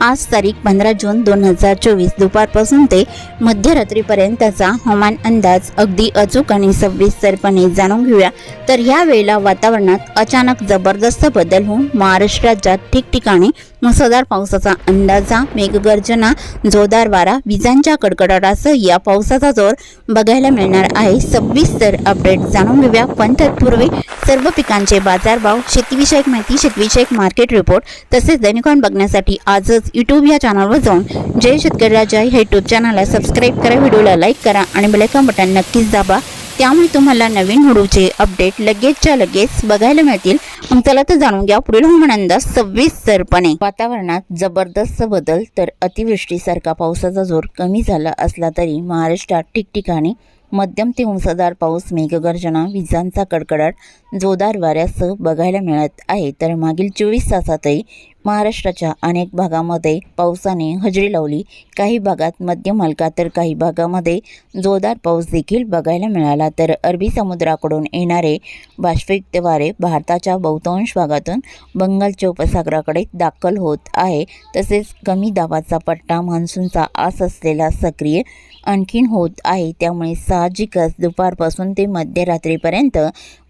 आज तारीख पंधरा जून दोन हजार चोवीस दुपारपासून ते मध्यरात्रीपर्यंतचा हवामान अंदाज अगदी अचूक आणि सविस्तरपणे जाणून घेऊया. तर ह्या वेळेला वातावरणात अचानक जबरदस्त बदल होऊन महाराष्ट्र राज्यात ठिकठिकाणी मुसळधार पावसाचा अंदाजा मेघगर्जना जोरदार वारा विजांच्या कडकडाटासह या पावसाचा जोर बघायला मिळणार आहे. सविस्तर अपडेट जाणून घेऊया. पण तत्पूर्वी सर्व पिकांचे बाजारभाव शेतीविषयक माहिती शेतीविषयक मार्केट रिपोर्ट तसेच दैनिकॉन बघण्यासाठी आजच यूट्यूब या चॅनलवर जाऊन जय शेतकरीला जय हे यूट्यूब चॅनलला सबस्क्राईब करा व्हिडिओला लाईक करा आणि बेलायकॉन बटन नक्कीच दाबा. त्यामुळे तुम्हाला नवीन व्हिडिओचे अपडेट लगेचच्या लगेच बघायला मिळतील. मग चला तर जाणून घ्या पुढील हवामान अंदाज सविस्तरपणे वातावरणात जबरदस्त बदल तर अतिवृष्टीसारखा पावसाचा जोर कमी झाला असला तरी महाराष्ट्रात ठिकठिकाणी मध्यम ते उंचदार पाऊस मेघगर्जना विजांचा कडकडाट जोरदार वाऱ्यासह बघायला मिळत आहे. तर मागील चोवीस तासातही महाराष्ट्राच्या अनेक भागामध्ये पावसाने हजेरी लावली. काही भागात मध्य मालका तर काही भागामध्ये जोरदार पाऊस देखील बघायला मिळाला. तर अरबी समुद्राकडून येणारे बाष्पिक वारे भारताच्या बहुतांश भागातून बंगालच्या उपसागराकडे दाखल होत आहे. तसेच कमी दाबाचा पट्टा मान्सूनचा आस असलेला सक्रिय आणखीन होत आहे. त्यामुळे साहजिकच दुपारपासून ते मध्यरात्रीपर्यंत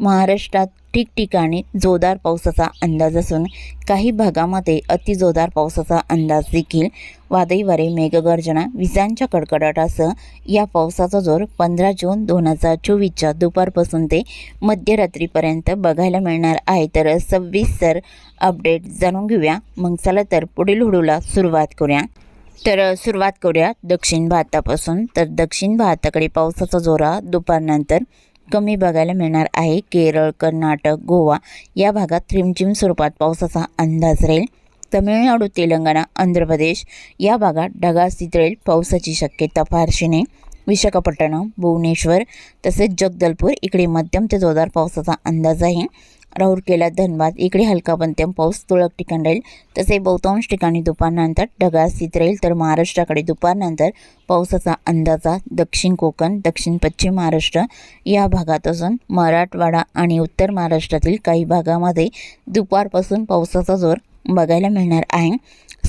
महाराष्ट्रात ठिकठिकाणी जोरदार पावसाचा अंदाज असून काही भागामध्ये अतिजोरदार पावसाचा अंदाज देखील. वादळी वारे मेघगर्जना विजांच्या कडकडाटासह या पावसाचा जोर पंधरा जून दोन हजार चोवीसच्या दुपारपासून ते मध्यरात्रीपर्यंत बघायला मिळणार आहे. तर सविस्तर अपडेट जाणून घेऊया. मग चला तर पुढील हुडूला सुरुवात करूया. तर सुरुवात करूया दक्षिण भारतापासून. तर दक्षिण भारताकडे पावसाचा जोरा दुपारनंतर कमी बघायला मिळणार आहे. केरळ कर्नाटक गोवा या भागात रिमझिम स्वरूपात पावसाचा अंदाज राहील. तमिळनाडू तेलंगणा आंध्र प्रदेश या भागात ढगास्थित राहील. पावसाची शक्यता फारशी नाही. विशाखापट्टणम भुवनेश्वर तसेच जगदलपूर इकडे मध्यम ते जोरदार पावसाचा अंदाज आहे. राऊरकेला धनबाद. इकडे हलका मध्यम पाऊस तुरळक ठिकाण राहील. तसे बहुतांश ठिकाणी दुपारनंतर ढगाळ स्थित राहील. तर महाराष्ट्राकडे दुपारनंतर पावसाचा अंदाजा दक्षिण कोकण दक्षिण पश्चिम महाराष्ट्र या भागात असून मराठवाडा आणि उत्तर महाराष्ट्रातील काही भागामध्ये दुपारपासून पावसाचा जोर बघायला मिळणार आहे.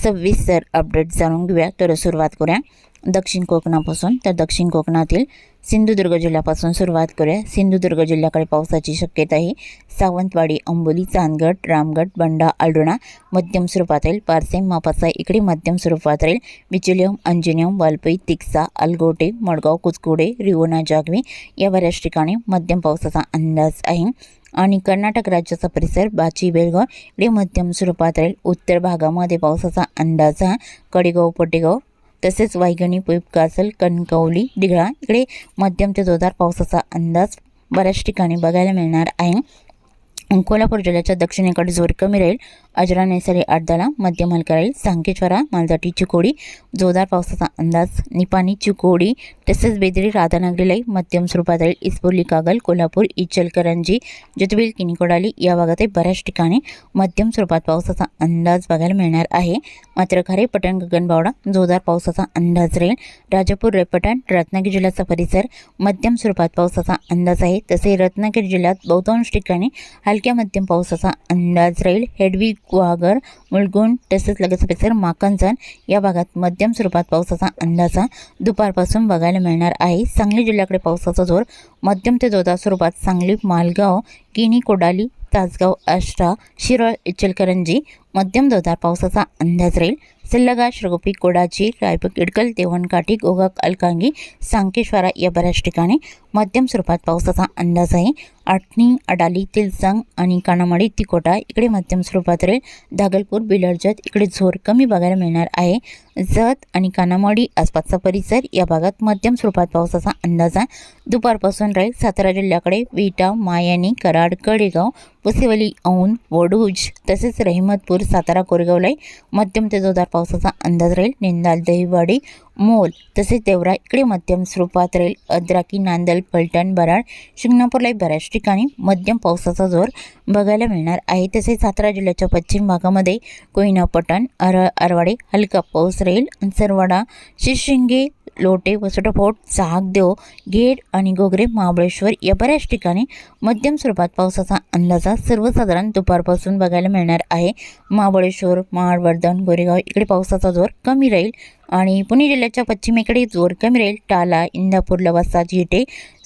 सविस्तर अपडेट जाणून घेऊया. तर सुरुवात करूया. दक्षिण कोकणापासून तर दक्षिण कोकणातील सिंधुदुर्ग जिल्ह्यापासून सुरुवात करूया. सिंधुदुर्ग जिल्ह्याकडे पावसाची शक्यता आहे सावंतवाडी अंबोली चांदगड रामगड बंडा अल्डोणा मध्यम स्वरूपात राहील. पारसेम मापासा इकडे मध्यम स्वरूपात राहील. विचलियम अंजनियम वालपई तिक्सा अलगोटे मडगाव कुचकुडे रिवोना जागवी या बऱ्याच ठिकाणी मध्यम पावसाचा अंदाज आहे. आणि कर्नाटक राज्याचा परिसर बाची बेळगाव इकडे मध्यम स्वरूपात राहील. उत्तर भागामध्ये पावसाचा अंदाज हा कडेगाव पटेगाव तसेच वायगणी पुईप काजल कणकवली दिघळा इकडे मध्यम ते जोरदार पावसाचा अंदाज बऱ्याच ठिकाणी बघायला मिळणार आहे. कोल्हापूर जिल्ह्याच्या दक्षिणेकडे जोर कमी राहील. अजरा नैसर्गिक आडदाला मध्यम हलका राहील सांकेश्वरा मालजाटी चिकोडी जोरदार पावसाचा अंदाज निपाणी चिकोडी तसेच बेदरी राधानगरीलाई मध्यम स्वरूपात राहील इस्पोर्ली कागल कोल्हापूर इचलकरंजी जतबील किनीकोडाली या भागातही बऱ्याच ठिकाणी मध्यम स्वरूपात पावसाचा अंदाज बघायला मिळणार आहे. मात्र खरे पटण गगनबावडा जोरदार पावसाचा अंदाज राहील. राजापूर रेपटण रत्नागिरी जिल्ह्याचा परिसर मध्यम स्वरूपात पावसाचा अंदाज आहे. तसे रत्नागिरी जिल्ह्यात बहुतांश ठिकाणी हलक्या मध्यम पावसाचा अंदाज राहील. हेडवी गुहागर मुलगुण तसेच लगेच परिसर माकंजन या भागात मध्यम स्वरूपात पावसाचा अंदाजा दुपारपासून बघायला मिळणार आहे. सांगली जिल्ह्याकडे पावसाचा जोर. मध्यम ते जोरदार स्वरूपात सांगली मालगाव किनी कोडाली तासगाव आष्टा शिरोळ इचलकरंजी. मध्यम जोरदार पावसाचा अंदाज राहील. सल्लगा श्रगोपी कोडाची रायपूर इडकल देवणकाठी गोगाक अलकांगी सांकेश्वरा या बऱ्याच ठिकाणी मध्यम स्वरूपात पावसाचा अंदाज आहे आठणी अडाली तिलसंग आणि कानामाडी तिकोटा इकडे मध्यम स्वरूपात राहील दागलपूर बिलरजत इकडे झोर कमी बघायला मिळणार आहे जत आणि कानामाडी आसपासचा परिसर या भागात मध्यम स्वरूपात पावसाचा अंदाज आहे दुपारपासून राहील सातारा जिल्ह्याकडे विटा मायानी कराड कडेगाव पुसेवली औंध वडूज तसेच रहिमतपूर सातारा कोरेगावलाही मध्यम ते जोरदार पावसाचा अंदाज राहील. निंदाल दहिवाडी मोल तसेच देवरा इकडे मध्यम स्वरूपात राहील. अद्राकी नांदल फलटण बराड शिंगणापूरला बऱ्याच ठिकाणी मध्यम पावसाचा जोर बघायला मिळणार आहे. तसेच सातारा जिल्ह्याच्या पश्चिम भागामध्ये कोयना पटण अर अरवाडे हलका पाऊस राहील. अंसरवाडा शिरशिंगे लोटे वसटफोट चाकदेव घेड आणि गोगरे महाबळेश्वर या बऱ्याच ठिकाणी मध्यम स्वरूपात पावसाचा अंदाजा सर्वसाधारण दुपारपासून बघायला मिळणार आहे. महाबळेश्वर महाड वर्धन गोरेगाव इकडे पावसाचा जोर कमी राहील आणि पुणे जिल्ह्याच्या पश्चिमेकडे जोर कमी राहील. टाला इंदापूर लवासा जिटे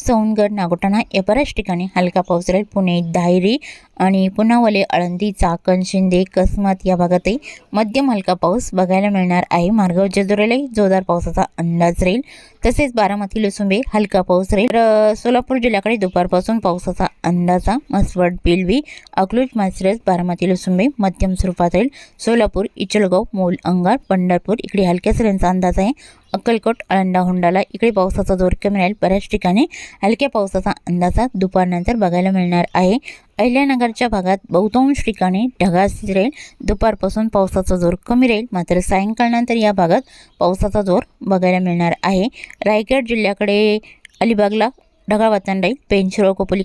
सौंदगड नागोटाणा या बऱ्याच ठिकाणी हलका पाऊस राहील पुणे धायरी आणि पुनावले आळंदी चाकण शिंदे कसमत या भागातही मध्यम हलका पाऊस बघायला मिळणार आहे. मार्गावर जेजुरीलाही जोरदार पावसाचा अंदाज राहील. तसेच बारामती लसुंबे हलका पाऊस राहील. तर सोलापूर जिल्ह्याकडे दुपारपासून पावसाचा अंदाजा मसवड पिलवी अकलूज मासरस बारामती लसुंबे मध्यम स्वरूपात राहील. सोलापूर इचलगाव मूल अंगार पंढरपूर इकडे हलक्या सऱ्यांचा अंदाज आहे. अक्कलकोट अळंडा होंडाला इकडे पावसाचा जोर कमी राहील. बऱ्याच ठिकाणी हलक्या पावसाचा अंदाजा दुपारनंतर बघायला मिळणार आहे. अहिल्यानगरच्या भागात बहुतांश ठिकाणी ढगाळ राहील. दुपारपासून पावसाचा जोर कमी राहील. मात्र सायंकाळनंतर या भागात पावसाचा जोर बघायला मिळणार आहे. रायगड जिल्ह्याकडे अलिबागला ढगाळ वातावरण राहील. पेंचुरो कोपोली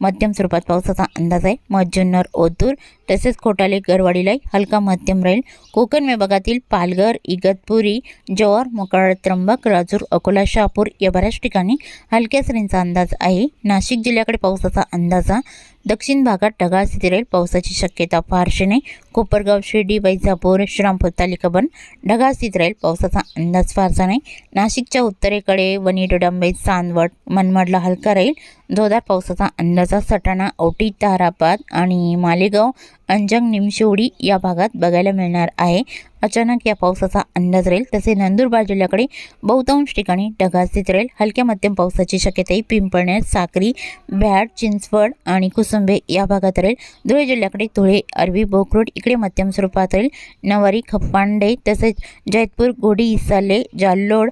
मध्यम स्वरूपात पावसाचा अंदाज आहे. मज्जुन्नर ओतूर तसेच खोटाले गरवाडीलाही हलका मध्यम राहील. कोकण विभागातील पालघर इगतपुरी जव्हार मोकाळ त्र्यंबक राजूर अकोला शहापूर या बऱ्याच ठिकाणी हलक्या सरींचा अंदाज आहे. नाशिक जिल्ह्याकडे पावसाचा अंदाजा दक्षिण भागात ढगाळ स्थिती राहील. पावसाची शक्यता फारशी नाही. कोपरगाव शिर्डी वैजापूर श्रीरामपूर तालुका बन ढगाळ राहील. पावसाचा अंदाज फारसा नाही. नाशिकच्या उत्तरेकडे वणी डोडांबे चांदवड मनमाडला हलका राहील. जोरदार पावसाचा अंदाजा सटाणा औटी ताराबाद आणि मालेगाव अंजंग निमशिवडी या भागात बघायला मिळणार आहे. अचानक या पावसाचा अंदाज राहील. तसे नंदुरबार जिल्ह्याकडे बहुतांश ठिकाणी ढगास्थित राहील. हलक्या मध्यम पावसाची शक्यताही पिंपळनेर साक्री भ्याड चिंचवड आणि कुसुंबे या भागात राहील. धुळे जिल्ह्याकडे धुळे अरबी बोकरोड इकडे मध्यम स्वरूपात होईल नवारी खप्पांडे तसेच जैतपूर गोडी इसाले जाल्लोड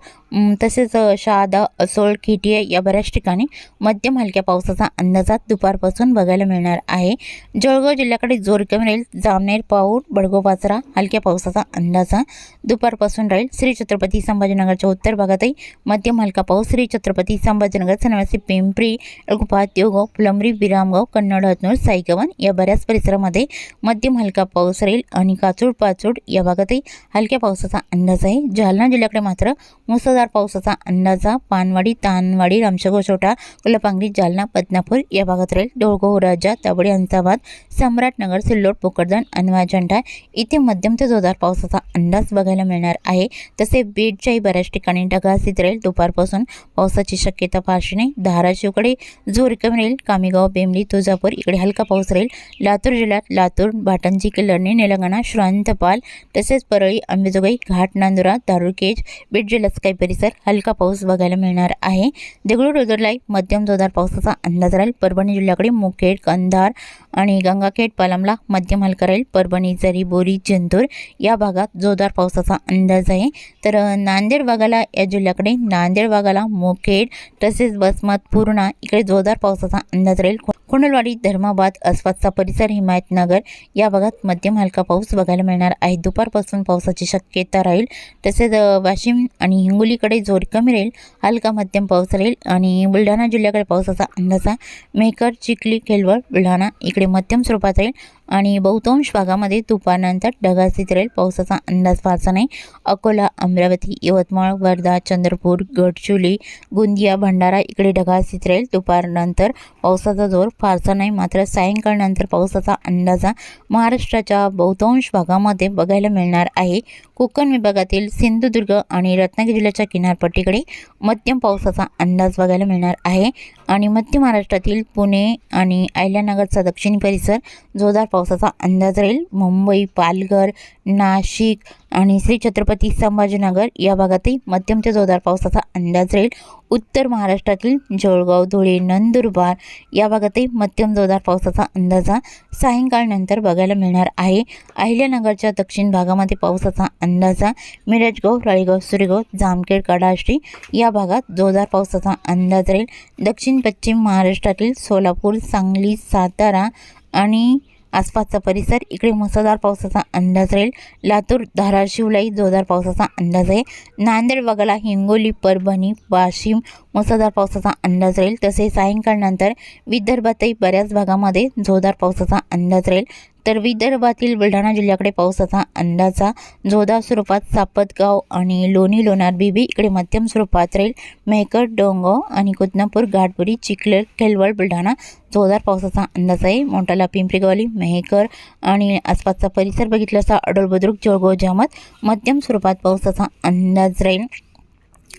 तसेच शहादा असोळ खिटिये या बऱ्याच ठिकाणी मध्यम हलक्या पावसाचा अंदाजात दुपारपासून बघायला मिळणार आहे. जळगाव जिल्ह्याकडे जोर कमी राहील जामनेर पाऊर बडगो पाचरा हलक्या पावसाचा अंदाजा दुपारपासून राहील. श्री छत्रपती संभाजीनगरच्या उत्तर भागातही मध्यम हलका पाऊस. श्री छत्रपती संभाजीनगर सनवासी पिंपरी अळकुपा देवगाव फुलंबरी विरामगाव कन्नड हतनूर साईगवन या बऱ्याच परिसरामध्ये मध्यम हलका पाऊस राहील आणि काचूड पाचूड या भागातही हलक्या पावसाचा अंदाज आहे. जालना जिल्ह्याकडे मात्र मुसळधार पावसाचा अंदाजा पानवाडी तानवाडी रामशेगोशोटा कुलपांगरी जालना बदनापूर या भागात राहील. डोळगाव राजा ताबडी अंसाबाद सम्राटनगर सिल्लोड पोकरदन अनवा झंडा इथे मध्यम ते जोरदार पावसाचा अंदाज बघायला मिळणार आहे. तसे बीडच्याही बऱ्याच ठिकाणी ढगासित राहील. दुपारपासून पावसाची शक्यता फारशी नाही. धाराशिवकडे जोर कमी राहील. कामेगाव बेमली तुळजापूर इकडे हलका पाऊस राहील. लातूर जिल्ह्यात लातूर भाटणजी किल्लरणी निलंगणा श्रांतपाल तसेच परळी अंबेजोगाई घाट नांदुरा दारुकेज बीड जिल्ह्यात काही परिसर हलका पाऊस बघायला मिळणार आहे. देगलूर रोजरलाई मध्यम जोरदार पावसाचा अंदाज राहील. परभणी जिल्ह्याकडे मुखेड कंधार आणि गंगाखेड पालमला मध्यम हलका राहील. परभणी जरी बोरी जिंतूर या भागात जोरदार पावसाचा अंदाज आहे. तर नांदेड भागाला या जिल्ह्याकडे नांदेड भागाला मुखेड तसेच बसमत पूर्णा इकडे जोरदार पावसाचा अंदाज राहील. कोंडलवाडी धर्माबाद आसपासचा परिसर हिमायतनगर या भागात मध्यम हलका पाऊस बघायला मिळणार आहे. दुपारपासून पावसाची शक्यता राहील. तसेच वाशिम आणि हिंगोलीकडे जोर कमी राहील. हलका मध्यम पाऊस राहील आणि बुलढाणा जिल्ह्याकडे पावसाचा अंदाज मेकर चिखली केलवड बुलढाणा इकडे मध्यम स्वरूपात राहील आणि बहुतांश भागामध्ये दुपारनंतर ढगासित राहील. पावसाचा अंदाज फारसा नाही. अकोला अमरावती यवतमाळ वर्धा चंद्रपूर गडचुली गोंदिया भंडारा इकडे ढगाळ राहील. दुपारनंतर पावसाचा जोर फारसा नाही मात्र सायंकाळनंतर पावसाचा अंदाजा महाराष्ट्राच्या बहुतांश भागामध्ये बघायला मिळणार आहे. कोकण विभागातील सिंधुदुर्ग आणि रत्नागिरी जिल्ह्याच्या किनारपट्टीकडे मध्यम पावसाचा अंदाज बघायला मिळणार आहे. आणि मध्य महाराष्ट्रातील पुणे आणि अहिल्यानगरचा दक्षिणी परिसर जोरदार पावसाचा अंदाज राहील. मुंबई पालघर नाशिक आणि श्री छत्रपती संभाजीनगर या भागातही मध्यम ते जोरदार पावसाचा अंदाज राहील. उत्तर महाराष्ट्रातील जळगाव धुळे नंदुरबार या भागातही मध्यम जोरदार पावसाचा अंदाजा सायंकाळनंतर बघायला मिळणार आहे. अहिल्यानगरच्या दक्षिण भागामध्ये पावसाचा अंदाजा मिरजगाव राळेगाव सुरेगाव जामखेड कडाश्री या भागात जोरदार पावसाचा अंदाज राहील. दक्षिण पश्चिम महाराष्ट्रातील सोलापूर सांगली सातारा आणि आसपासचा परिसर. इकडे मुसळधार पावसाचा अंदाज राहील. लातूर धाराशिवलाही जोरदार पावसाचा अंदाज आहे. नांदेड वगळा हिंगोली परभणी वाशिम मुसळधार पावसाचा अंदाज राहील. तसेच सायंकाळनंतर विदर्भातही बऱ्याच भागामध्ये जोरदार पावसाचा अंदाज राहील. तर विदर्भातील बुलढाणा जिल्ह्याकडे पावसाचा अंदाजा जोरदार स्वरूपात सापतगाव आणि लोणी लोणार बिबी इकडे मध्यम स्वरूपात राहील. मेहकर डोंगाव आणि कुदनापूर घाटपुरी चिखलर केलवड बुलढाणा जोरदार पावसाचा अंदाज आहे. मोठाला पिंपरीगवाली मेहकर आणि आसपासचा परिसर बघितला असता अडोल बुद्रुक जळगाव जामत मध्यम स्वरूपात पावसाचा अंदाज राहील.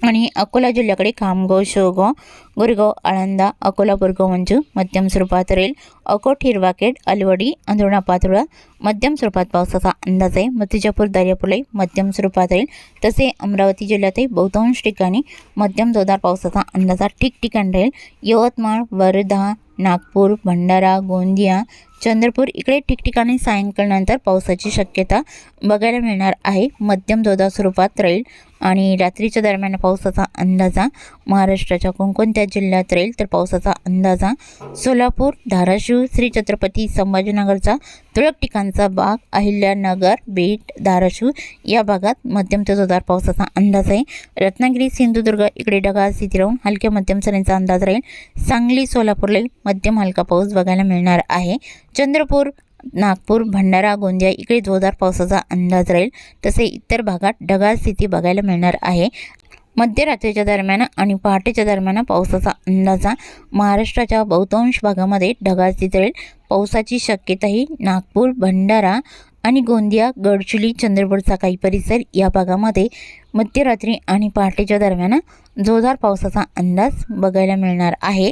आणि अकोला जिल्ह्याकडे खामगाव शेवगाव गुरगाव आळंदा अकोला बुरगाव मंजू मध्यम स्वरूपात राहील अकोट हिरवाखेड अलवडी अंधुणा पातोळा मध्यम स्वरूपात पावसाचा अंदाज आहे. मतिजापूर दर्यापुलाई मध्यम स्वरूपात राहील तसे अमरावती जिल्ह्यातही बहुतांश ठिकाणी मध्यम जोरदार पावसाचा अंदाजा ठिकठिकाणी राहील यवतमाळ वर्धा नागपूर भंडारा गोंदिया चंद्रपूर इकडे ठिकठिकाणी सायंकाळनंतर पावसाची शक्यता बघायला मिळणार आहे. मध्यम जोरदार स्वरूपात राहील आणि रात्रीच्या दरम्यान पावसाचा अंदाजा महाराष्ट्राच्या कोणकोणत्या जिल्ह्यात राहील तर पावसाचा अंदाजा सोलापूर धाराशिव श्री छत्रपती संभाजीनगरचा तुरळक ठिकाणचा भाग अहिल्यानगर बीट धाराशिव या भागात मध्यम ते जोरदार पावसाचा अंदाज आहे. रत्नागिरी सिंधुदुर्ग इकडे ढगाळ स्थिती राहून हलक्या मध्यम सरींचा अंदाज राहील. सांगली सोलापूरला मध्यम हलका पाऊस बघायला मिळणार आहे. चंद्रपूर नागपूर भंडारा गोंदिया इकडे जोरदार पावसाचा अंदाज राहील. तसे इतर भागात ढगाळ स्थिती बघायला मिळणार आहे. मध्यरात्रीच्या दरम्यान आणि पहाटेच्या दरम्यान पावसाचा अंदाजा महाराष्ट्राच्या बहुतांश भागामध्ये ढगाळ स्थिती राहील. पावसाची शक्यताही नागपूर भंडारा आणि गोंदिया गडचिली चंद्रपूरचा काही परिसर या भागामध्ये मध्यरात्री आणि पहाटेच्या दरम्यान जोरदार पावसाचा अंदाज बघायला मिळणार आहे.